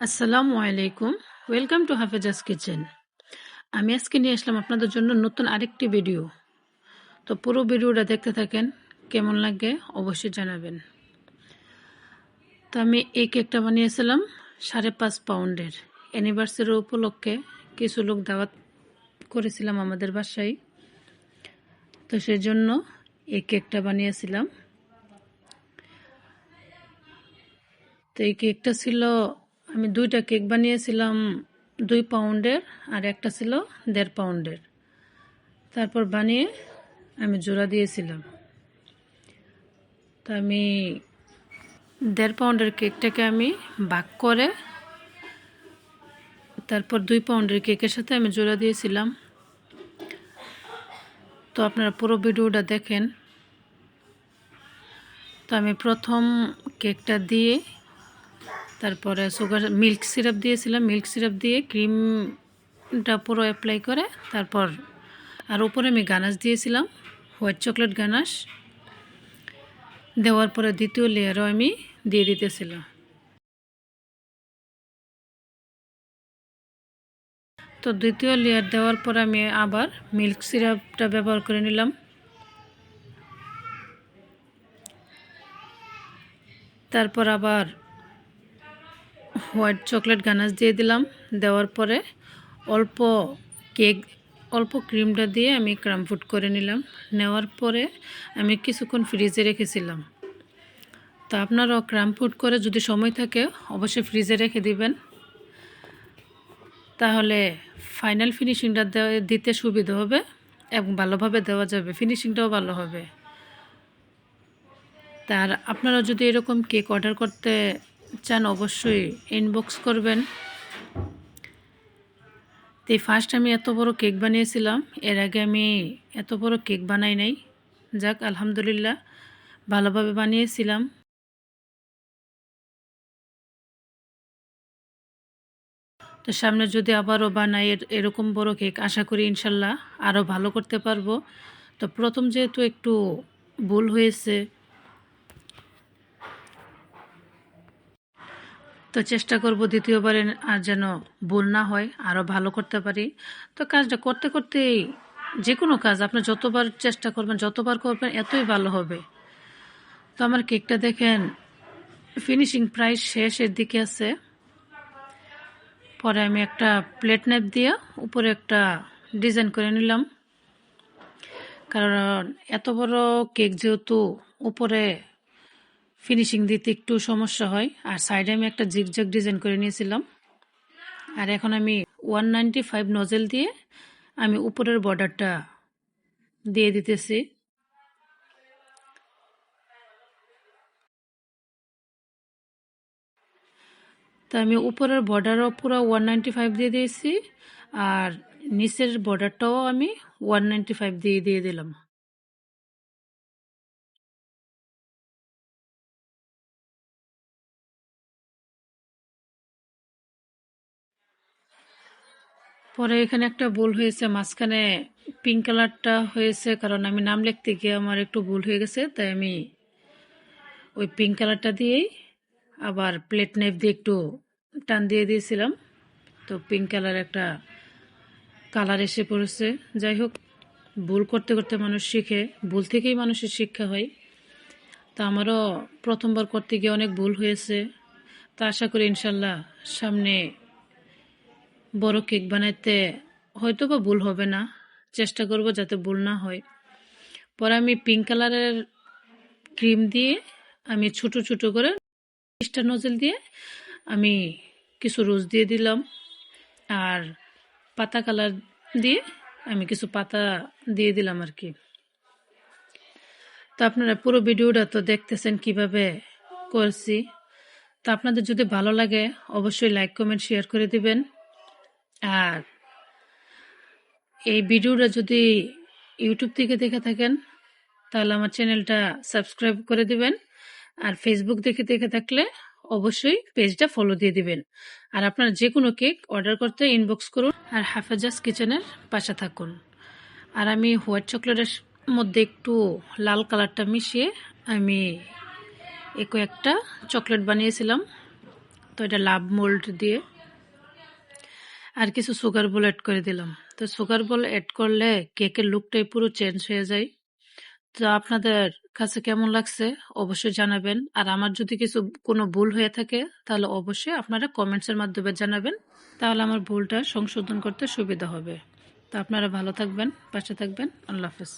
আসসালামু আলাইকুম। Welcome to হাফেজাস kitchen আমি আজকে নিয়ে আসলাম আপনাদের জন্য নতুন আরেকটি ভিডিও তো পুরো ভিডিওটা দেখতে থাকেন, কেমন লাগে অবশ্যই জানাবেন। তো আমি এই কেকটা বানিয়েছিলাম সাড়ে পাঁচ পাউন্ডের। অ্যানিভার্সারি উপলক্ষে কিছু লোক দাওয়াত করেছিলাম আমাদের বাসায়। তো সেই জন্য এই কেকটা বানিয়েছিলাম। তো এই কেকটা ছিল আমি দুইটা কেক বানিয়েছিলাম দুই পাউন্ডের আর একটা ছিল দেড় পাউন্ডের। তারপর বানিয়ে আমি জোড়া দিয়েছিলাম। তো আমি দেড় পাউন্ডের কেকটাকে আমি বাক করে তারপর দুই পাউন্ডের কেকের সাথে আমি জোড়া দিয়েছিলাম। তো আপনারা পুরো ভিডিওটা দেখেন। তো আমি প্রথম কেকটা দিয়ে তারপরে সুগার মিল্ক সিরাপ দিয়েছিলাম মিল্ক সিরাপ দিয়ে ক্রিমটা পুরো অ্যাপ্লাই করে তারপর আর উপরে আমি গানাশ দিয়েছিলাম হোয়াইট চকলেট গানাশ। দেওয়ার পরে দ্বিতীয় লেয়ারও আমি দিয়ে দিতেছিলাম। তো দ্বিতীয় লেয়ার দেওয়ার পর আমি আবার মিল্ক সিরাপটা ব্যবহার করে নিলাম। তারপর আবার হোয়াইট চকলেট গানাশ দিয়ে দিলাম। দেওয়ার পরে অল্প কেক, অল্প ক্রিমটা দিয়ে আমি ক্রাম ফুড করে নিলাম। নেওয়ার পরে আমি কিছুক্ষণ ফ্রিজে রেখেছিলাম। তো আপনারাও ক্রাম ফুড করে যদি সময় থাকে অবশ্যই ফ্রিজে রেখে দিবেন। তাহলে ফাইনাল ফিনিশিংটা দিতে সুবিধা হবে এবং ভালোভাবে দেওয়া যাবে। ফিনিশিংটাও ভালো হবে। তার আপনারা যদি এরকম কেক অর্ডার করতে চান অবশ্যই ইনবক্স করবেন। তো ফার্স্ট আমি এত বড় কেক বানিয়েছিলাম, এর আগে আমি এত বড় কেক বানাই নাই। যাক, আলহামদুলিল্লাহ, ভালোভাবে বানিয়েছিলাম। তো সামনে যদি আবারও বানাই এরকম বড় কেক আশা করি ইনশাল্লাহ আরও ভালো করতে পারব। তো প্রথম যেহেতু একটু ভুল হয়েছে তো চেষ্টা করব দ্বিতীয়বারে আর যেন ভুল না হয় আরও ভালো করতে পারি। তো কাজটা করতে করতেই যে কোনো কাজ, আপনি যতবার চেষ্টা করবেন, যতবার করবেন, এতই ভালো হবে। তো আমার কেকটা দেখেন ফিনিশিং প্রায় শেষের দিকে আছে। পরে আমি একটা প্লেট নেপ দিয়ে উপরে একটা ডিজাইন করে নিলাম। কারণ এত বড় কেক যেহেতু উপরে ফিনিশিং দিতে একটু সমস্যা হয়। আর সাইডে আমি একটা জিগজাগ ডিজাইন করে নিয়েছিলাম। আর এখন আমি ওয়ান নাইনটি ফাইভ নজেল দিয়ে আমি উপরের বর্ডারটা দিয়ে দিতেছি। তা আমি উপরের বর্ডারও পুরো ওয়ান নাইনটি ফাইভ দিয়ে দিয়েছি। আর নিচের বর্ডারটাও আমি ওয়ান নাইনটি ফাইভ দিয়ে দিয়ে দিলাম। পরে এখানে একটা ভুল হয়েছে, মাঝখানে পিঙ্ক কালারটা হয়েছে, কারণ আমি নাম লিখতে গিয়ে আমার একটু ভুল হয়ে গেছে, তাই আমি ওই পিঙ্ক কালারটা দিয়েই আবার প্লেট নেপ দিয়ে একটু টান দিয়ে দিয়েছিলাম। তো পিঙ্ক কালার একটা কালার এসে পড়েছে। যাই হোক, ভুল করতে করতে মানুষ শিখে, ভুল থেকেই মানুষের শিক্ষা হয়। তা আমারও প্রথমবার করতে গিয়ে অনেক ভুল হয়েছে। তা আশা করি ইনশাল্লাহ সামনে বড় কেক বানাইতে হয়তো বা ভুল হবে না, চেষ্টা করব যাতে ভুল না হয়। পরে আমি পিঙ্ক কালারের ক্রিম দিয়ে আমি ছোট ছোট করে স্টার নজেল দিয়ে আমি কিছু রোজ দিয়ে দিলাম। আর পাতা কালার দিয়ে আমি কিছু পাতা দিয়ে দিলাম আর কি। তো আপনারা পুরো ভিডিওটা তো দেখতেছেন কীভাবে করছি। তো আপনাদের যদি ভালো লাগে অবশ্যই লাইক কমেন্ট শেয়ার করে দিবেন। আর এই ভিডিওটা যদি ইউটিউব থেকে দেখে থাকেন, তাহলে আমার চ্যানেলটা সাবস্ক্রাইব করে দিবেন। আর ফেসবুক দেখে দেখে থাকলে অবশ্যই পেজটা ফলো দিয়ে দিবেন। আর আপনার যে কোনো কেক অর্ডার করতে ইনবক্স করুন আর হাফাজাস কিচেনের পাশে থাকুন। আর আমি হোয়াইট চকলেটের মধ্যে একটু লাল কালারটা মিশিয়ে আমি একো একটা চকলেট বানিয়েছিলাম। তো এটা লাভ মোল্ড দিয়ে। আর কিছু সুগার বল অ্যাড করে দিলাম। তো সুগার বল অ্যাড করলে কেকের লুকটাই পুরো চেঞ্জ হয়ে যায়। তো আপনাদের কাছে কেমন লাগছে অবশ্যই জানাবেন। আর আমার যদি কিছু কোনো ভুল হয়ে থাকে, তাহলে অবশ্যই আপনারা কমেন্টসের মাধ্যমে জানাবেন। তাহলে আমার ভুলটা সংশোধন করতে সুবিধা হবে। তো আপনারা ভালো থাকবেন, পাশে থাকবেন। আল্লাহ হাফেজ।